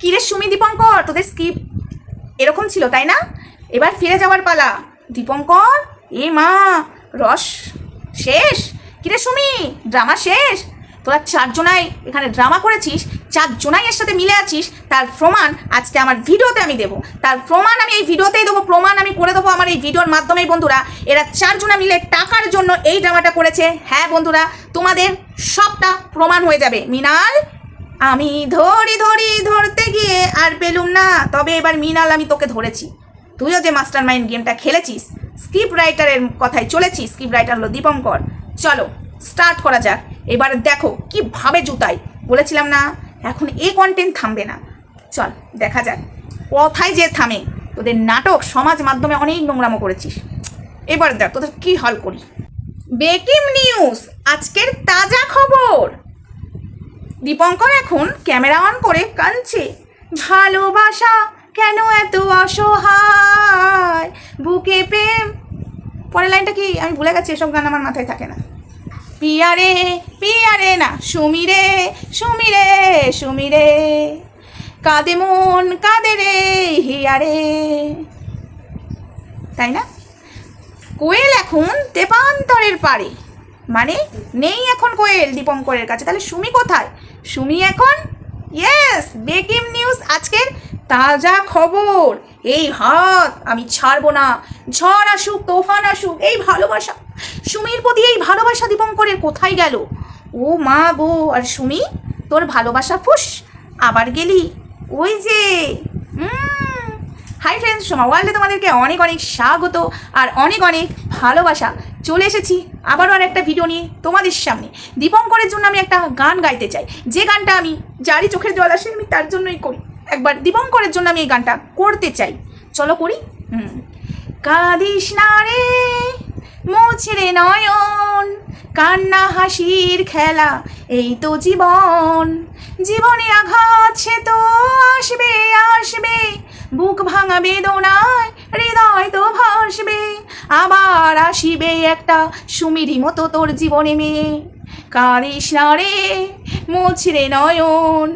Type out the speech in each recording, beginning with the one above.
কিরে সুমি দীপঙ্কর? তোদের স্কিপ এরকম ছিল, তাই না? এবার ফিরে যাওয়ার পালা। দীপঙ্কর, এ মা, রস, শেষ? কিরে সুমি, ড্রামা শেষ? তোরা চারজনাই এখানে ড্রামা করেছিস, চারজনাই এর সাথে মিলে আছিস, তার প্রমাণ আজকে আমার ভিডিওতে আমি দেবো। তার প্রমাণ আমি এই ভিডিওতেই দেবো, প্রমাণ আমি করে দেবো আমার এই ভিডিওর মাধ্যমেই, বন্ধুরা। এরা চারজনা মিলে টাকার জন্য এই ড্রামাটা করেছে। হ্যাঁ বন্ধুরা, তোমাদের সবটা প্রমাণ হয়ে যাবে। মিনাল আমি ধরি ধরি, ধরতে গিয়ে আর পেলুম না। তবে এবার মিনাল আমি তোকে ধরেছি। তুইও যে মাস্টার মাইন্ড গেমটা খেলেছিস, স্ক্রিপ্ট রাইটারের কথায় চলেছি স্ক্রিপ্ট রাইটার হলো দীপঙ্কর। চলো, স্টার্ট করা যাক। এবার দেখো, কীভাবে জুতাই। বলেছিলাম না, এখন এই কন্টেন্ট থামবে না। চল, দেখা যাক। কথায় যে থামে, তোদের নাটক সমাজ মাধ্যমে অনেক নোংরামো করেছিস। এবার দেখ, তোদের কি হল করি। বেকিং নিউজ, আজকের তাজা খবর। দীপঙ্কর এখন ক্যামেরা অন করে কাঁদছে। ভালোবাসা কেন এত অসহায়? বুকে প্রেম। পরের লাইনটা কি? আমি ভুলে গেছি, এসব গান আমার মাথায় থাকে না। পিয়ারে পিয়ারে না, সুমিরে সুমিরে সুমিরে। কাঁদে মন, কাঁদে রে, হিয়ারে। তাই না? কোয়েল এখন তেপান্তরের পারে মানে নেই এখন কোয়েল দীপঙ্করের কাছে। তাহলে সুমি কোথায়? সুমি এখন? ইয়েস বেকিং নিউজ আজকের তাজা খবর। এই হাত আমি ছাড়বো না। ঝড় আসুক তোফান আসুক এই ভালোবাসা। সুমির প্রতি এই ভালোবাসা দীপঙ্করের কোথায় গেল? ও মা গো আর সুমি তোর ভালোবাসা ফুস আবার গেলি? ওই যে উম, হাই ফ্রেন্ডস সোমা ওয়ার্ল্ডে তোমাদেরকে অনেক অনেক স্বাগত আর অনেক অনেক ভালোবাসা। চলে এসেছি আবারও আর একটা ভিডিও নিয়ে তোমাদের সামনে। দীপঙ্করের জন্য আমি একটা গান গাইতে চাই। যে গানটা আমি যারই চোখের জল আসে, আমি তার জন্যই করি। একবার দীপঙ্করের জন্য আমি এই গানটা করতে চাই। চলো করি। হুম। কাঁদিস না রে মোছরে নয়ন। কান্না হাসির খেলা, এই তো জীবন। জীবনে আঘাত সে তো আসবে আসবে। বুক ভাঙা বেদনায় হৃদয় তো ভাসবে। আবার আসিবে একটা সুমিরি মতো তোর জীবনে মেয়ে। কাঁদিস না রে মোছরে নয়ন।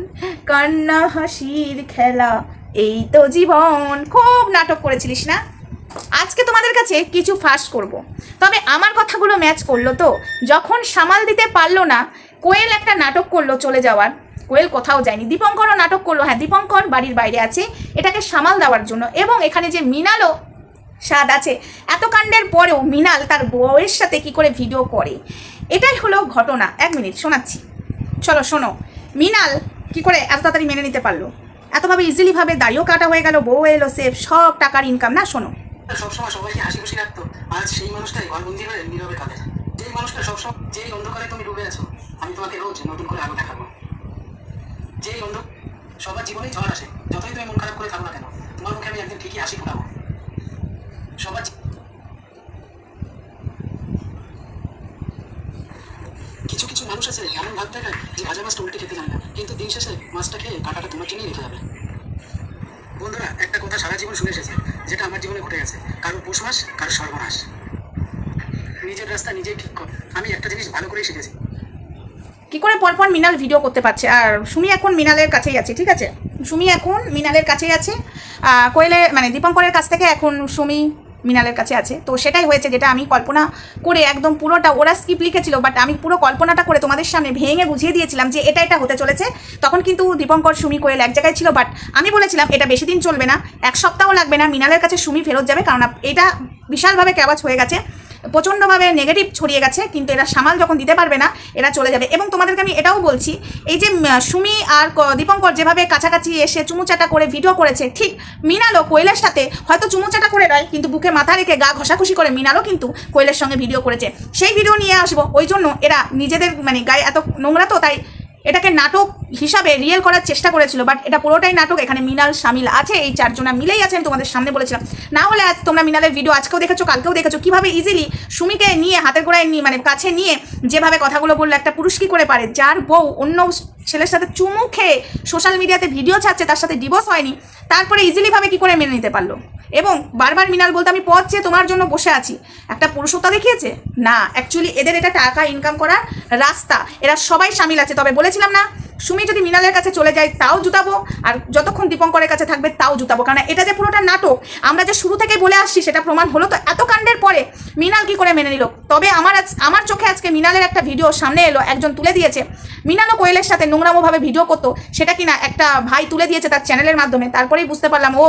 কান্না হাসির খেলা, এই তো জীবন। খুব নাটক করেছিলিস না? আজকে তোমাদের কাছে কিছু ফাঁস করব। তবে আমার কথাগুলো ম্যাচ করল তো। যখন সামাল দিতে পারল না, কোয়েল একটা নাটক করল চলে যাওয়ার। কোয়েল কোথাও যায়নি। দীপঙ্করও নাটক করল। হ্যাঁ দীপঙ্কর বাড়ির বাইরে আছে। এটাকে সামাল দেওয়ার জন্য। এবং এখানে যে মিনালও স্বাদ আছে, এত কাণ্ডের পরেও মিনাল তার বউয়ের সাথে কি করে ভিডিও করে? এটাই হলো ঘটনা। এক মিনিট, শোনাচ্ছি। চলো, শোনো। মিনাল কি করে এত তাড়াতাড়ি মেনে নিতে পারল? এতভাবে ইজিলিভাবে দাড়িও কাটা হয়ে গেল, বউ এলো সেফ সব টাকার ইনকাম না, শোনো। সবসময় সবাইকে হাসি খুশি রাখতো। আজ সেই মানুষটাই হয়ে নীরবে কাঁদে। যেই মানুষটা সবসময় যেই অন্ধকারে তুমি ডুবে আছো, আমি তোমাকে রোজ নতুন করে আলো দেখাবো। যেই অন্ধ সবার জীবনেই ঝড় আসে। যতই তুমি মন খারাপ করে থাকো না কেন, তোমার মুখে আমি একদিন ঠিকই হাসি ফোটাবো। সবার কিছু কিছু মানুষ আছে, এমন ভাব দেখায় যে ভাজা মাছটা উল্টে খেতে জানে না, কিন্তু দিন শেষে মাছটা খেয়ে কাঁটাটা তোমার জন্যই রেখে যাবে। বন্ধুরা, একটা কথা সারা জীবন শুনে এসেছে, যেটা আমার জীবনে ঘটে গেছে। কারও পৌষ মাস, কারও সর্বনাশ। নিজের রাস্তা নিজেই ঠিক কর। আমি একটা জিনিস ভালো করেই শিখেছি। কি করে পরপর মিনাল ভিডিও করতে পারছে? আর সুমি এখন মিনালের কাছেই আছে, ঠিক আছে? সুমি এখন মিনালের কাছেই আছে। কোয়েলে মানে দীপঙ্করের কাছ থেকে এখন সুমি মিনালের কাছে আছে। তো সেটাই হয়েছে যেটা আমি কল্পনা করে একদম পুরোটা, ওরা স্কিপ লিখেছিল বাট আমি পুরো কল্পনাটা করে তোমাদের সামনে ভেঙে বুঝিয়ে দিয়েছিলাম যে এটা এটা হতে চলেছে। তখন কিন্তু দীপঙ্কর, সুমি, কোয়েল এক জায়গায় ছিল বাট আমি বলেছিলাম এটা বেশি দিন চলবে না, এক সপ্তাহ লাগবে না, মিনালের কাছে সুমি ফেরত যাবে, কারণ এটা বিশালভাবে ক্যাবাজ হয়ে গেছে। প্রচণ্ডভাবে নেগেটিভ ছড়িয়ে গেছে, কিন্তু এরা সামাল যখন দিতে পারবে না, এরা চলে যাবে। এবং তোমাদেরকে আমি এটাও বলছি, এই যে সুমি আর দীপঙ্কর যেভাবে কাছাকাছি এসে চুমুচাটা করে ভিডিও করেছে, ঠিক মিনালও কোয়েলের সাথে হয়তো চুমুচাটা করে নয়, কিন্তু বুকে মাথা রেখে গা ঘষাঘষি করে মিনালও কিন্তু কোয়েলের সঙ্গে ভিডিও করেছে। সেই ভিডিও নিয়ে আসব, ওই জন্য এরা নিজেদের মানে গায়ে এত নোংরা তো, তাই এটাকে নাটক হিসাবে রিয়েল করার চেষ্টা করেছিল বাট এটা পুরোটাই নাটক। এখানে মিনাল সামিল আছে, এই চারজনা মিলেই আছে আমি তোমাদের সামনে বলেছিলাম। না হলে আজ তোমরা মিনালের ভিডিও আজকেও দেখেছ, কালকেও দেখেছ। কীভাবে ইজিলি সুমিকে নিয়ে হাতে গোড়ায় নিয়ে মানে কাছে নিয়ে যেভাবে কথাগুলো বলল, একটা পুরুষ কি করে পারে? যার বউ অন্য ছেলের সাথে চুমু খেয়ে সোশ্যাল মিডিয়াতে ভিডিও ছাড়ছে, তার সাথে ডিভোর্স হয়নি, তারপরে ইজিলিভাবে কী করে মেনে নিতে পারল? এবং বারবার মিনাল বলতে, আমি পথ চেয়ে তোমার জন্য বসে আছি। একটা পুরুষত্ব দেখিয়েছে? না অ্যাকচুয়ালি এদের এটা টাকা ইনকাম করার রাস্তা, এরা সবাই সামিল আছে, তবে বলেছিলাম না সুমি যদি মিনালের কাছে চলে যায়, তাও জুতাবো। আর যতক্ষণ দীপঙ্করের কাছে থাকবে, তাও জুতাবো। কারণ এটা যে পুরোটা নাটক, আমরা যে শুরু থেকে বলে আসছি, সেটা প্রমাণ হলো। তো এত কাণ্ডের পরে মিনাল কি করে মেনে নিল? তবে আমার আজ, আমার চোখে আজকে মিনালের একটা ভিডিও সামনে এলো, একজন তুলে দিয়েছে। মিনালও কোয়েলের সাথে নোংরামোভাবে ভিডিও করতো, সেটা কিনা একটা ভাই তুলে দিয়েছে তার চ্যানেলের মাধ্যমে। তারপরেই বুঝতে পারলাম, ও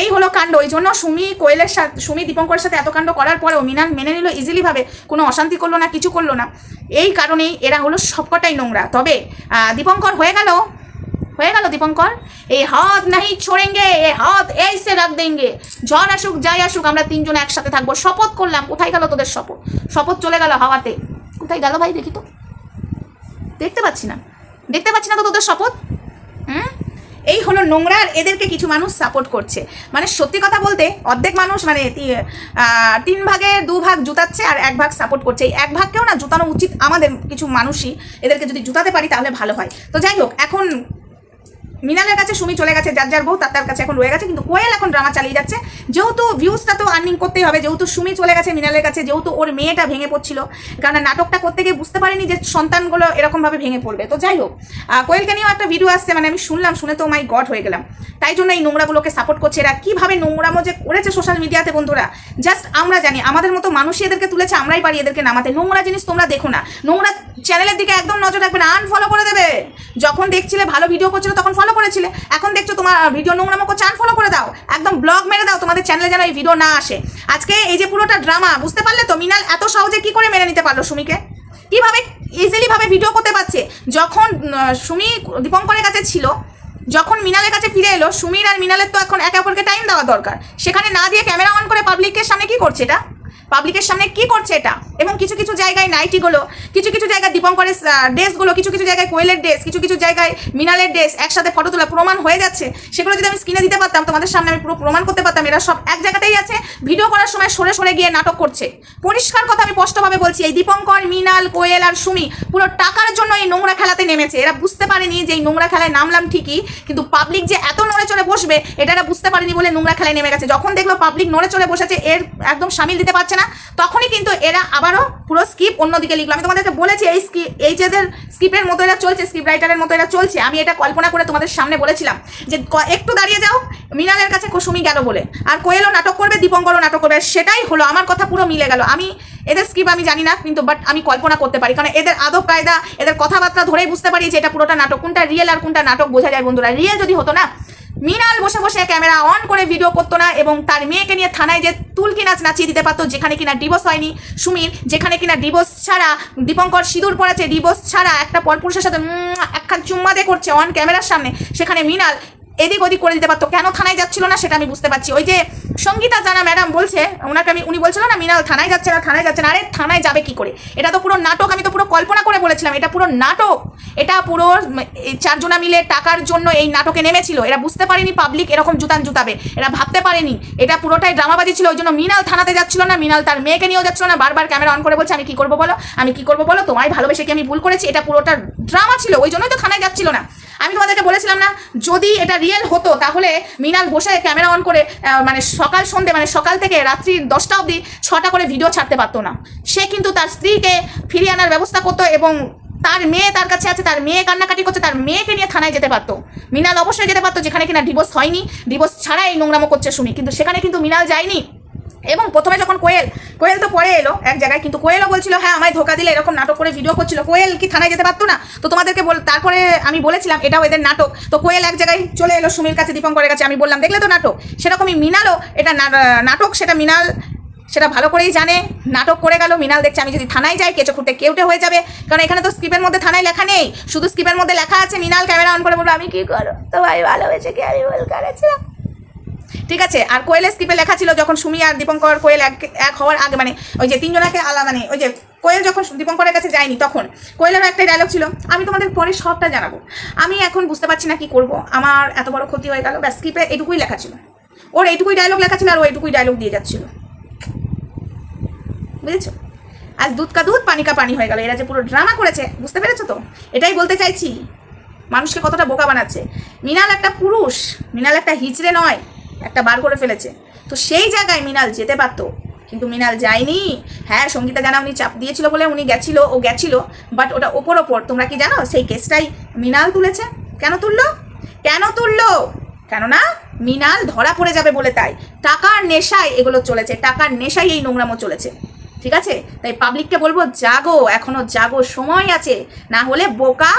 এই হলো কাণ্ড। ওই জন্য সুমি কোয়েলের সাথে সুমি দীপঙ্করের সাথে এত কাণ্ড করার পরেও মিনাল মেনে নিল ইজিলিভাবে কোনো অশান্তি করল না, কিছু করল না। এই কারণেই এরা হলো সবকটাই নোংরা। তবে দীপঙ্কর হয়ে গেল। হয়ে গেল দীপঙ্কর? এই হাত নাহি ছোড়েঙ্গে, এ হাত এইসে রাখ দেঙ্গে। ঝড় আসুক, যাই আসুক, আমরা তিনজন একসাথে থাকব। শপথ করলাম, কোথায় গেল তোদের শপথ? শপথ চলে গেল হাওয়াতে। কোথায় গেল ভাই, দেখি তো। দেখতে পাচ্ছি না। দেখতে পাচ্ছি না তো তোদের শপথ? হুম? এই হলো নোংরা এদেরকে কিছু মানুষ সাপোর্ট করছে। মানে সত্যি কথা বলতে অর্ধেক মানুষ মানে তিন ভাগে দু ভাগ জুতাচ্ছে আর এক ভাগ সাপোর্ট করছে। এই এক ভাগকেও না জুতানো উচিত আমাদের কিছু মানুষই। এদেরকে যদি জুতাতে পারি তাহলে ভালো হয়। তো যাই হোক, এখন মিনালের কাছে সুমি চলে গেছে, যার যার বউ তার তার কাছে এখন রয়ে গেছে, কিন্তু কোয়েল এখন ড্রামা চালিয়ে যাচ্ছে। যেহেতু ভিউজটা তো আর্নিং করতেই হবে, যেহেতু সুমি চলে গেছে মিনালের কাছে, যেহেতু ওর মেয়েটা ভেঙে পড়ছিল কারণ নাটকটা করতে গিয়ে বুঝতে পারিনি যে সন্তানগুলো এরকমভাবে ভেঙে পড়বে। তো যাই হোক কোয়েলকে নিয়েও একটা ভিডিও আসছে মানে আমি শুনলাম, শুনে তো মাই গড হয়ে গেলাম। তাই জন্য এই নোংরাগুলোকে সাপোর্ট করছে এরা। কীভাবে নোংরামো যে করেছে সোশ্যাল মিডিয়াতে বন্ধুরা? জাস্ট আমরা জানি, আমাদের মতো মানুষই এদেরকে তুলেছে, আমরাই পারি এদেরকে নামাতে। নোংরা জিনিস তোমরা দেখো না। নোংরা চ্যানেলের দিকে একদম নজর রাখবে না আনফলো করে দেবে। যখন দেখছিলে ভালো ভিডিও করছিল, তখন ফলো করেছিলে। এখন দেখছ তোমার ভিডিও নোংরামো করছে আনফলো করে দাও। একদম ব্লগ মেরে দাও, তোমাদের চ্যানেলে যেন এই ভিডিও না আসে। আজকে এই যে পুরোটা ড্রামা বুঝতে পারলে তো মিনাল এত সহজে কি করে মেনে নিতে পারল সুমিকে? কীভাবে ইজিলি ভাবে ভিডিও করতে পারছে? যখন সুমি দীপঙ্করের কাছে ছিল, যখন মিনালের কাছে ফিরে এলো, সুমির আর মিনালের তো এখন একে অপরকে টাইম দেওয়া দরকার। সেখানে না দিয়ে ক্যামেরা অন করে পাবলিকের সামনে কি করছে এটা? পাবলিকের সামনে কি করছে এটা? এবং কিছু কিছু জায়গায় নাইটিগুলো, কিছু কিছু জায়গায় দীপঙ্করের ড্রেসগুলো, কিছু কিছু জায়গায় কোয়েলের ড্রেস, কিছু কিছু জায়গায় মিনালের ড্রেস একসাথে ফটো তোলা প্রমাণ হয়ে যাচ্ছে। সেগুলো যদি আমি স্ক্রিনে দিতে পারতাম, তোমাদের সামনে আমি পুরো প্রমাণ করতে পারতাম, এরা সব এক জায়গাতেই আছে। ভিডিও করার সময় সরে সরে গিয়ে নাটক করছে। পরিষ্কার কথা আমি স্পষ্টভাবে বলছি, এই দীপঙ্কর, মিনাল, কোয়েল আর সুমি পুরো টাকার জন্য এই নোংরা খেলাতে নেমেছে। এরা বুঝতে পারেনি যে এই নোংরা খেলায় নামলাম ঠিকই, কিন্তু পাবলিক যে এত নড়ে চড়ে বসবে, এটা এরা বুঝতে পারেনি বলে নোংরা খেলায় নেমে গেছে। যখন দেখল পাবলিক নড়ে চড়ে বসেছে, এর একদম সামিল দিতে পারছে না। তখনই কিন্তু এরা আবারও পুরো স্কিপ অন্যদিকে লিখলো। আমি তোমাদেরকে বলেছি, এই স্কি এই যে এদের স্কিপের মতো এরা চলছে স্ক্রিপ্ট রাইটারের মতো এরা চলছে, আমি এটা কল্পনা করে তোমাদের সামনে বলেছিলাম যে একটু দাঁড়িয়ে যাও মিনালের কাছে কুসুমি গেল বলে। আর কোয়েলও নাটক করবে, দীপঙ্করও নাটক করবে, সেটাই হলো, আমার কথা পুরো মিলে গেল। আমি, এদের স্কিপ আমি জানি না, কিন্তু বাট আমি কল্পনা করতে পারি। কারণ এদের আদব কায়দা, এদের কথাবার্তা ধরেই বুঝতে পারি যে এটা পুরোটা নাটক, কোনটা রিয়েল আর কোনটা নাটক বোঝা যায় বন্ধুরা। রিয়েল যদি হতো না মিনাল বসে বসে ক্যামেরা অন করে ভিডিও করতো না এবং তার মেয়েকে নিয়ে থানায় যে তুলকি নাচ নাচিয়ে দিতে পারতো, যেখানে কিনা ডিভোর্স হয়নি। সুমির, যেখানে কিনা ডিভোর্স ছাড়া, দীপঙ্কর সিঁদুর পড়াচ্ছে ডিভোর্স ছাড়া একটা পরপুরুষের সাথে একখান চুম্মাদে করছে অন ক্যামেরার সামনে। সেখানে মিনাল এদিক ওদিক করে দিতে পারতো। কেন থানায় যাচ্ছিল না সেটা আমি বুঝতে পারছি। ওই যে সঙ্গীতা জানা ম্যাডাম বলছে, ওনাকে আমি, উনি বলছিল না মিনাল থানায় যাচ্ছে না, থানায় যাচ্ছে না। আরে, থানায় যাবে কি করে? এটা তো পুরো নাটক, আমি তো পুরো কল্পনা করে বলেছিলাম। এটা পুরো নাটক। এটা পুরো চারজনা মিলে টাকার জন্য এই নাটকে নেমেছিল। এরা বুঝতে পারেনি পাবলিক এরকম জুতান জুতাবে। এরা ভাবতে পারেনি। এটা পুরোটাই ড্রামাবাজি ছিল। ওই জন্য মিনাল থানাতে যাচ্ছিল না মিনাল তার মেয়েকে নিয়েও যাচ্ছিল না। বারবার ক্যামেরা অন করে বলছে, আমি কি করব বলো? আমি কি করব বলো? তোমায় ভালোবেসে কি আমি ভুল করেছি? এটা পুরোটা ড্রামা ছিল। ওই জন্যই তো থানায় যাচ্ছিল না। আমি তোমাদেরকে বলেছিলাম না, যদি এটা রিয়েল হতো, তাহলে মিনাল বসে ক্যামেরা অন করে মানে সকাল সন্ধে মানে সকাল থেকে রাত্রি দশটা অবধি ছটা করে ভিডিও ছাড়তে পারতো না। সে কিন্তু তার স্ত্রীকে ফিরিয়ে আনার ব্যবস্থা করতো এবং তার মেয়ে তার কাছে আছে, তার মেয়ে কান্নাকাটি করছে, তার মেয়েকে নিয়ে থানায় যেতে পারতো। মিনাল অবশ্যই যেতে পারতো, যেখানে কিনা ডিভোর্স হয়নি ডিভোর্স ছাড়া এই নোংরামো করছে শুনি কিন্তু সেখানে কিন্তু মিনাল যায়নি। এবং প্রথমে যখন কোয়েল কোয়েল তো পরে এলো এক জায়গায়, কিন্তু কোয়েলও বলছিল হ্যাঁ আমায় ধোকা দিলে এরকম নাটক করে ভিডিও করছিল। কোয়েল কি থানায় যেতে পারতো না? তো তোমাদেরকে বল, তারপরে আমি বলেছিলাম, এটাও এদের নাটক। তো কোয়েল এক জায়গায় চলে এলো সুমির কাছে, দীপঙ্করের কাছে। আমি বললাম, দেখলে তো নাটক? সেরকমই মিনালও এটা নাটক, সেটা মিনাল, সেটা ভালো করেই জানে। নাটক করে গেল, মিনাল দেখছে, আমি যদি থানায় যাই কেঁচো খুঁটে কেউটে হয়ে যাবে। কারণ এখানে তো স্ক্রিপের মধ্যে থানায় লেখা নেই। শুধু স্ক্রিপের মধ্যে লেখা আছে, মিনাল ক্যামেরা অন করে বলব, আমি কি করো তো ভাই ভালো হয়েছে কি আমি ভুল করেছিলাম? ঠিক আছে? আর কোয়েলের স্ক্রিপে লেখা ছিল যখন সুমি আর দীপঙ্কর কোয়েল এক এক হওয়ার আগে মানে ওই যে তিনজনাকে আলা মানে ওই যে কোয়েল যখন দীপঙ্করের কাছে যায়নি তখন, কোয়েলেরও একটা ডায়লগ ছিল, আমি তোমাদের পরে সবটা জানাব। আমি এখন বুঝতে পারছি না কি করব। আমার এত বড় ক্ষতি হয়ে গেল। ব্যাস স্ক্রিপে এটুকুই লেখা ছিল। ওর এইটুকুই ডায়লগ লেখা ছিল আর ও এইটুকুই ডায়লগ দিয়ে যাচ্ছিল। বুঝেছ? আজ দুধ কা দুধ, পানি কা পানি হয়ে গেল। এরা যে পুরো ড্রামা করেছে, বুঝতে পেরেছ তো? এটাই বলতে চাইছি। মানুষকে কতটা বোকা বানাচ্ছে। মিনাল একটা পুরুষ, মিনাল একটা হিচড়ে নয়। একটা বার করে ফেলেছে। তো সেই জায়গায় মিনাল যেতে পারতো। কিন্তু মৃণাল যায়নি। হ্যাঁ সঙ্গীতা জানা উনি চাপ দিয়েছিল বলে উনি গেছিল, ও গেছিল বাট ওটা ওপর ওপর। তোমরা কি জানো? সেই কেসটাই মৃণাল তুলেছে। কেন তুললো? কেন তুললো? কেননা মৃণাল ধরা পড়ে যাবে বলে তাই। টাকার নেশায় এগুলো চলেছে। টাকার নেশায় এই নোংরামো চলেছে। ঠিক আছে? তাই পাবলিককে বলব, জাগো, এখনও জাগো, সময় আছে। না হলে বোকা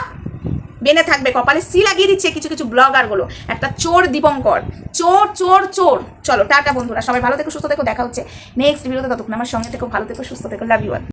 বেনে থাকবে, কপালে সি লাগিয়ে দিচ্ছে কিছু কিছু ব্লগারগুলো। একটা চোর দীপঙ্কর। চোর চোর চোর। চলো, টাটা বন্ধুরা, সবাই ভালো থেকো, সুস্থ থেকো, দেখা হচ্ছে নেক্সট ভিডিওতে ততক্ষণ আমার সঙ্গে থেকো, ভালো থেকো, সুস্থ থেকো লাভ ইউ